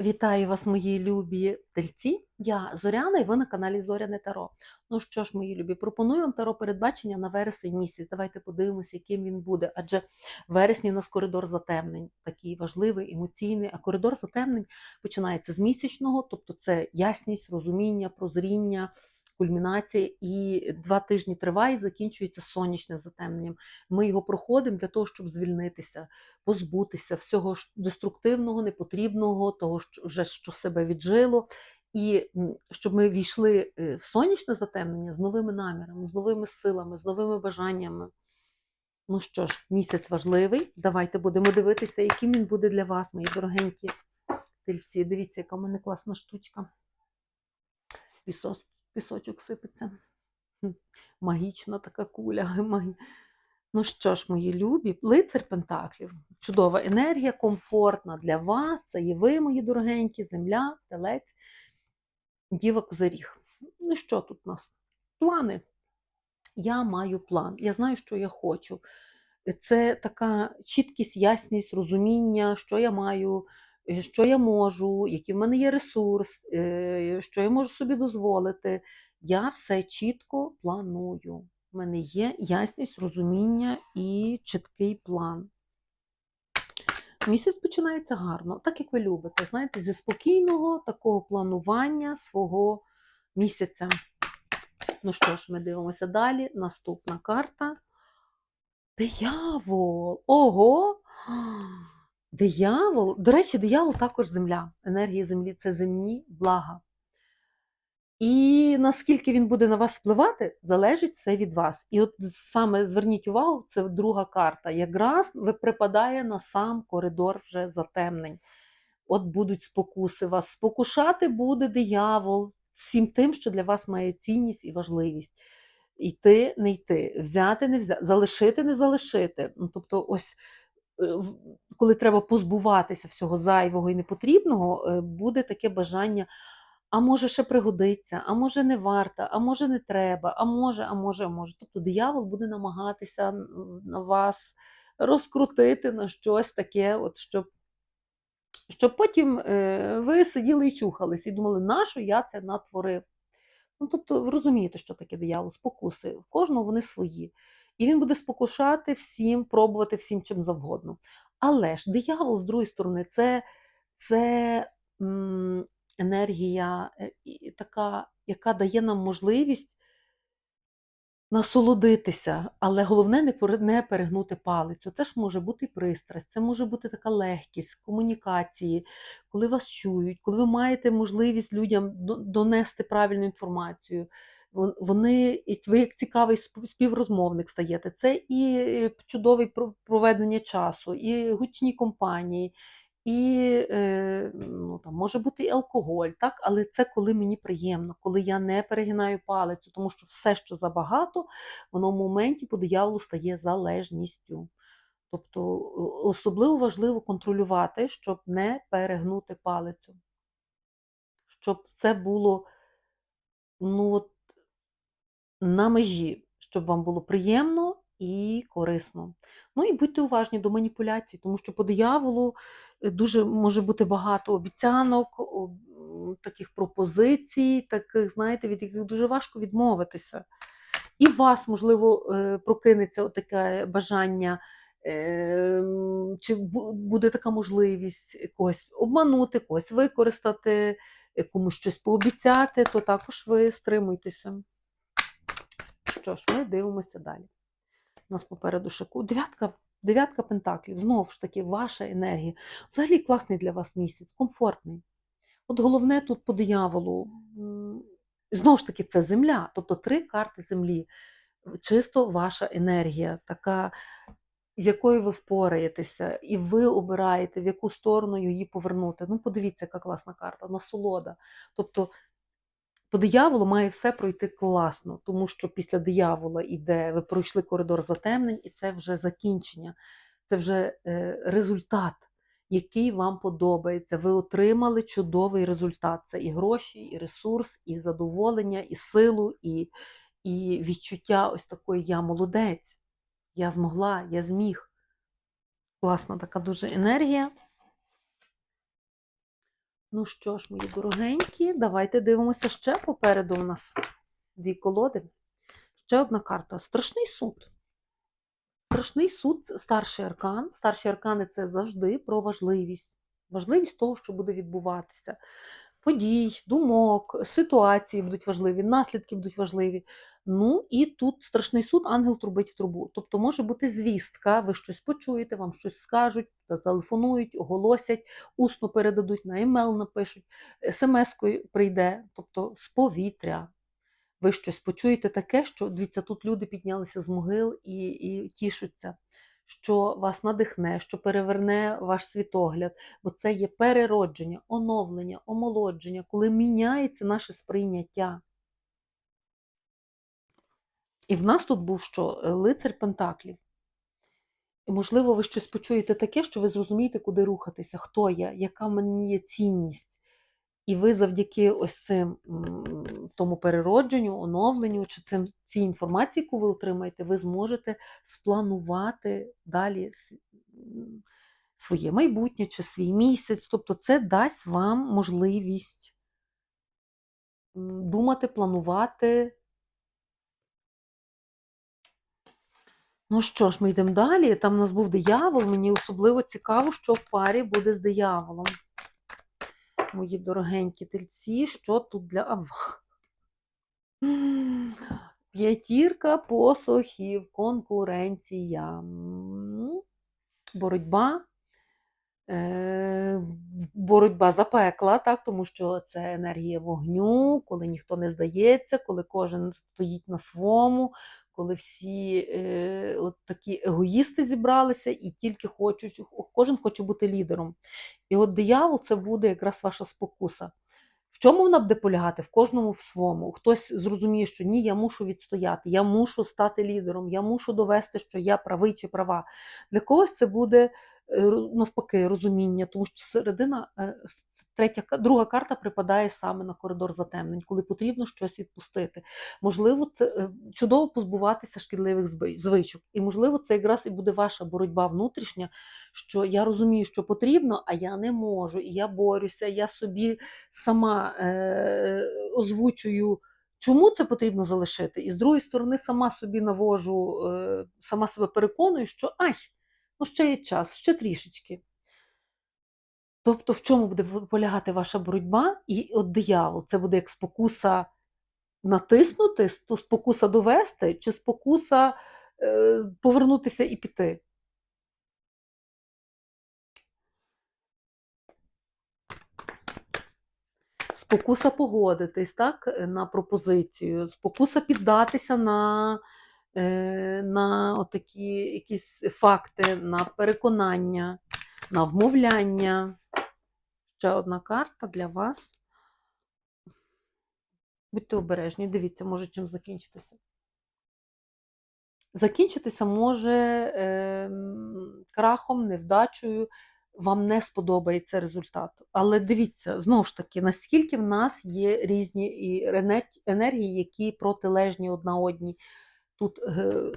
Вітаю вас, мої любі тельці. Я Зоряна, і ви на каналі Зоряне Таро. Ну що ж, мої любі, пропоную вам таро передбачення на вересень місяць. Давайте подивимося, яким він буде. Адже вересні у нас коридор затемнень, такий важливий, емоційний. А коридор затемнень починається з місячного, тобто це ясність, розуміння, прозріння. Кульмінація і два тижні триває, і закінчується сонячним затемненням. Ми його проходимо для того, щоб звільнитися, позбутися всього деструктивного, непотрібного, того, що вже що себе віджило, і щоб ми війшли е, в сонячне затемнення з новими намірами, з новими силами, з новими бажаннями. Ну що ж, місяць важливий. Давайте будемо дивитися, яким він буде для вас, мої дорогенькі тельці. Дивіться, яка в мене класна штучка. Пісос, пісочок сипеться. Магічна така куля. Ну що ж, мої любі, лицар Пентаклів. Чудова енергія, комфортна для вас. Це є ви, мої дорогенькі, земля, телець, діва козиріг. Ну що тут у нас? Плани. Я маю план. Я знаю, що я хочу. Це така чіткість, ясність, розуміння, що я маю, що я можу, який в мене є ресурс, е, що я можу собі дозволити. Я все чітко планую. У мене є ясність, розуміння і чіткий план. Місяць починається гарно, так як ви любите, знаєте, зі спокійного такого планування свого місяця. Ну що ж, ми дивимося далі. Наступна карта. Диявол! Ого! Диявол. До речі, диявол також земля. Енергія землі це земні блага. І наскільки він буде на вас впливати, залежить все від вас. І от саме зверніть увагу, це друга карта. Якраз припадає на сам коридор вже затемнень. От будуть спокуси вас. Спокушати буде диявол всім тим, що для вас має цінність і важливість. Йти, не йти, взяти, не взяти, залишити, не залишити. Ну, тобто, ось коли треба позбуватися всього зайвого і непотрібного, е, буде таке бажання. А може, ще пригодиться, а може, не варто, а може, не треба, а може, а може, а може. Тобто диявол буде намагатися на вас розкрутити на щось таке, от, щоб, щоб потім е, ви сиділи і чухались і думали, нащо я це натворив. Ну, тобто, ви розумієте, що таке диявол, спокуси. В кожного вони свої. І він буде спокушати всім, пробувати всім чим завгодно. Але ж диявол, з другої сторони, це, це м, енергія, е, така, яка дає нам можливість насолодитися, але головне не перегнути палицю. Це ж може бути пристрасть, це може бути така легкість комунікації, коли вас чують, коли ви маєте можливість людям донести правильну інформацію. Вон- Вони, і ви як цікавий співрозмовник стаєте. Це і е, чудове проведення часу, і гучні компанії, і е, ну, там, може бути і алкоголь, так? але це коли мені приємно, коли я не перегинаю палицю, тому що все, що забагато, воно в моменті по дияволу стає залежністю. Тобто особливо важливо контролювати, щоб не перегнути палицю, щоб це було ну, от, на межі, щоб вам було приємно і корисно. Ну і будьте уважні до маніпуляцій, тому що по дияволу е, дуже може бути багато обіцянок, таких пропозицій, таких, знаєте, від яких дуже важко відмовитися. І вас, можливо, е, прокинеться таке бажання. ем, Чи буде така можливість когось обманути, когось використати, е, комусь щось пообіцяти, то також ви стримуйтеся. Що ж, ми дивимося далі. У нас попереду шику. Дев'ятка, дев'ятка пентаклів. Знову ж таки, ваша енергія. Взагалі класний для вас місяць, комфортний. От головне тут по дияволу. Знову ж таки, це земля, тобто три карти землі. Чисто ваша енергія, така, з якою ви впораєтеся, і ви обираєте, в яку сторону її повернути. Ну, подивіться, яка класна карта, насолода. Тобто по дияволу має все пройти класно, тому що після диявола йде, ви пройшли коридор затемнень, і це вже закінчення, це вже е, результат, який вам подобається. Ви отримали чудовий результат. Це і гроші, і ресурс, і задоволення, і силу, і, і відчуття ось такої я молодець, я змогла, я зміг. Класна така дуже енергія. Ну що ж, мої дорогенькі, давайте дивимося ще попереду у нас дві колоди. Ще одна карта. Страшний суд. Страшний суд старший аркан. Старші аркани це завжди про важливість. Важливість того, що буде відбуватися. Подій, думок, ситуації будуть важливі, наслідки будуть важливі. Ну і тут страшний суд, ангел трубить в трубу. Тобто може бути звістка, ви щось почуєте, вам щось скажуть, зателефонують, оголосять, усно передадуть, на емейл напишуть, смс-кою прийде, тобто з повітря. Ви щось почуєте таке, що дивіться, тут люди піднялися з могил і, і тішуться, що вас надихне, що переверне ваш світогляд, бо це є переродження, оновлення, омолодження, коли міняється наше сприйняття. І в нас тут був що? Лицар Пентаклів. І, можливо, ви щось почуєте таке, що ви зрозумієте, куди рухатися, хто я, яка мені є цінність. І ви завдяки ось цим тому переродженню, оновленню, чи цим цій інформації, яку ви отримаєте, ви зможете спланувати далі своє майбутнє чи свій місяць. Тобто це дасть вам можливість думати, планувати. Ну що ж, ми йдемо далі. Там у нас був диявол. Мені особливо цікаво, що в парі буде з дияволом. Мої дорогенькі тельці, що тут для Ава? П'ятірка посохів, конкуренція, боротьба. Е, боротьба запекла, так, тому що це енергія вогню, коли ніхто не здається, коли кожен стоїть на своєму, коли всі е, от такі егоїсти зібралися і тільки хочуть, кожен хоче бути лідером. І от диявол це буде якраз ваша спокуса. В чому вона буде полягати? В кожному в своєму. Хтось зрозуміє, що ні, я мушу відстояти, я мушу стати лідером, я мушу довести, що я правий чи права. Для когось це буде навпаки розуміння, тому що середина, е, третя, друга карта припадає саме на коридор затемнень, коли потрібно щось відпустити. Можливо, це е, чудово позбуватися шкідливих звичок. І можливо, це якраз і буде ваша боротьба внутрішня, що я розумію, що потрібно, а я не можу, і я борюся, я собі сама е, озвучую, чому це потрібно залишити. І з другої сторони, сама собі навожу, е, сама себе переконую, що ай, ну ще є час, ще трішечки. Тобто, в чому буде полягати ваша боротьба? І от диявол, це буде як спокуса натиснути, спокуса довести, чи спокуса е, повернутися і піти. Спокуса погодитись так, е, на пропозицію, спокуса піддатися на, на отакі якісь факти, на переконання, на вмовляння. Ще одна карта для вас. Будьте обережні, дивіться, може чим закінчитися. Закінчитися може ем, крахом, невдачею, вам не сподобається результат. Але дивіться, знову ж таки, наскільки в нас є різні енергії, які протилежні одна одній. Тут е,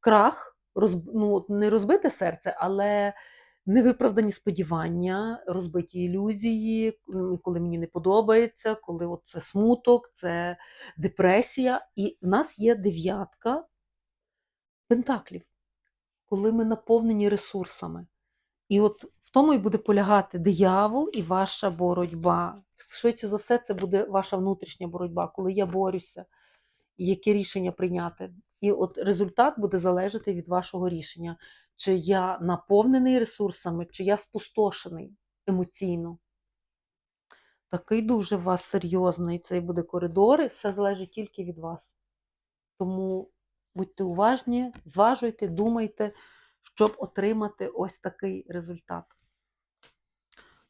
крах, розб... ну, не розбите серце, але невиправдані сподівання, розбиті ілюзії, коли мені не подобається, коли от це смуток, це депресія. І в нас є дев'ятка пентаклів, коли ми наповнені ресурсами. І от в тому і буде полягати диявол і ваша боротьба. Швидше за все, це буде ваша внутрішня боротьба, коли я борюся, яке рішення прийняти. І от результат буде залежати від вашого рішення, чи я наповнений ресурсами, чи я спустошений емоційно. Такий дуже у вас серйозний цей буде коридор, і все залежить тільки від вас. Тому будьте уважні, зважуйте, думайте, щоб отримати ось такий результат.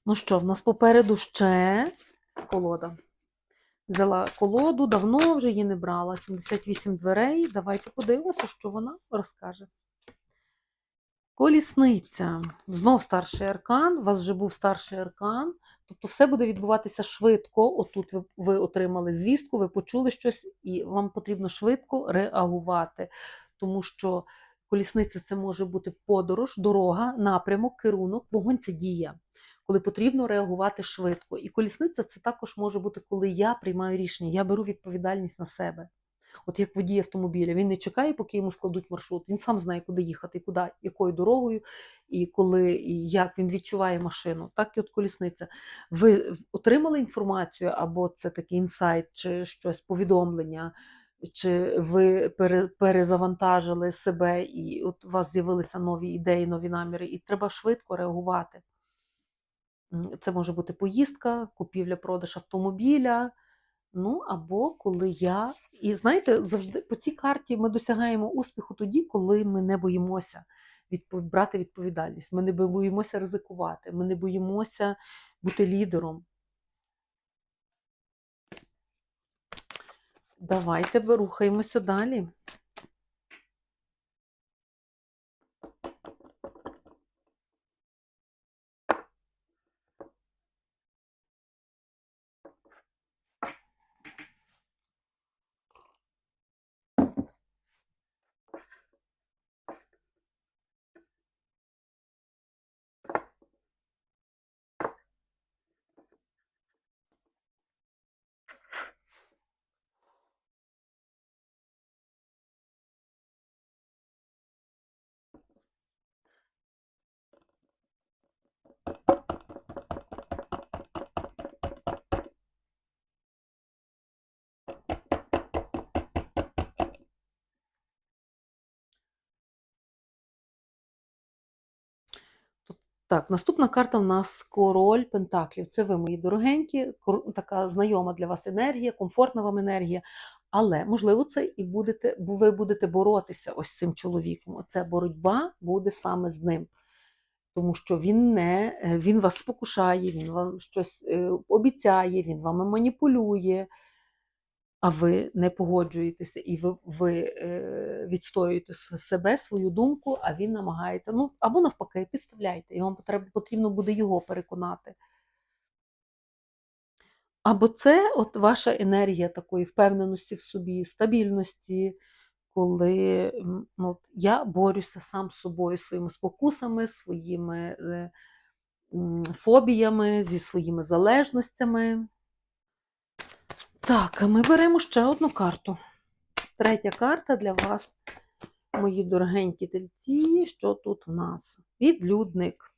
Ну що, в нас попереду ще колода. Взяла колоду, давно вже її не брала. 78 дверей. Давайте подивимося, що вона розкаже. Колісниця. Знов старший аркан. У вас вже був старший аркан. Тобто все буде відбуватися швидко. Отут ви, ви отримали звістку, ви почули щось, і вам потрібно швидко реагувати. Тому що колісниця це може бути подорож, дорога, напрямок, керунок, вогонь це дія. Коли потрібно реагувати швидко. І колісниця це також може бути, коли я приймаю рішення, я беру відповідальність на себе. От як водій автомобіля, він не чекає, поки йому складуть маршрут. Він сам знає, куди їхати, куди, якою дорогою, і коли, і як він відчуває машину. Так і от колісниця. Ви отримали інформацію, або це такий інсайт, чи щось повідомлення, чи ви перезавантажили себе, і от у вас з'явилися нові ідеї, нові наміри, і треба швидко реагувати. Це може бути поїздка, купівля-продаж автомобіля. Ну, або коли я. І знаєте, завжди по цій карті ми досягаємо успіху тоді, коли ми не боїмося відпо- брати відповідальність. Ми не боїмося ризикувати, ми не боїмося бути лідером. Давайте рухаємося далі. Так, наступна карта в нас король Пентаклів. Це ви, мої дорогенькі, така знайома для вас енергія, комфортна вам енергія. Але, можливо, це і будете, ви будете боротися ось з цим чоловіком. Оця боротьба буде саме з ним. Тому що він не е, він вас спокушає, він вам щось е, обіцяє, він вами маніпулює, а ви не погоджуєтеся і ви, ви е, відстоюєте себе, свою думку, а він намагається. Ну, або навпаки, підставляйте, і вам потрібно, буде його переконати. Або це от ваша енергія такої впевненості в собі, стабільності, коли ну, я борюся сам з собою, своїми спокусами, своїми е, фобіями, зі своїми залежностями. Так, а ми беремо ще одну карту. Третя карта для вас, мої дорогенькі тельці. Що тут в нас? Відлюдник.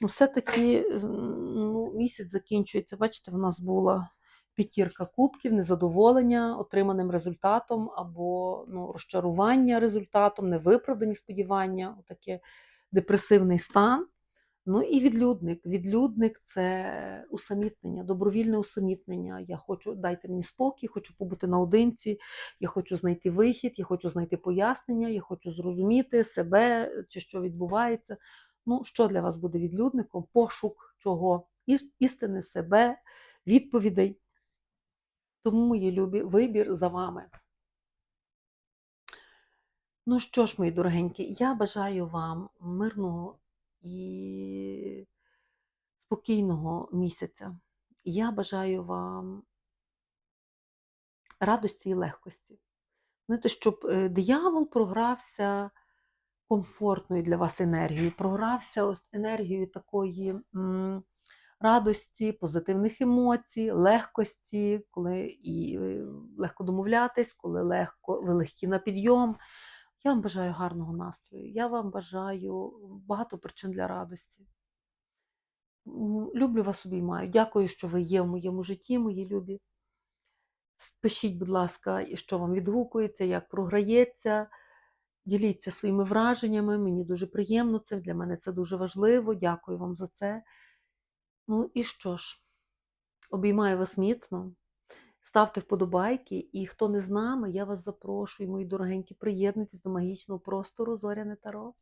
Ну, все-таки е, ну, місяць закінчується. Бачите, в нас була п'ятірка кубків, незадоволення отриманим результатом, або ну, розчарування результатом, невиправдані сподівання, таке депресивний стан. Ну і відлюдник. Відлюдник це усамітнення, добровільне усамітнення. Я хочу, дайте мені спокій, хочу побути наодинці, я хочу знайти вихід, я хочу знайти пояснення, я хочу зрозуміти себе чи що відбувається. Ну, що для вас буде відлюдником? Пошук чого? Істини себе, відповідей. Тому, мої любі, вибір за вами. Ну що ж, мої дорогенькі, я бажаю вам мирного і спокійного місяця. Я бажаю вам радості і легкості. Знаєте, щоб е, диявол програвся комфортною для вас енергією, програвся енергією такої радості, позитивних емоцій, легкості, коли і е, легко домовлятись, коли легко, ви легкі на підйом. Я вам бажаю гарного настрою. Я вам бажаю багато причин для радості. Люблю вас обіймаю. Дякую, що ви є в моєму житті, мої любі. Пишіть, будь ласка, що вам відгукується, як програється. Діліться своїми враженнями. Мені дуже приємно це. Для мене це дуже важливо. Дякую вам за це. Ну і що ж, обіймаю вас міцно. Ставте вподобайки, і хто не з нами, я вас запрошую, мої дорогенькі, приєднуйтесь до магічного простору Зоряне Таро.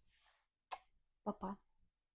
Па-па.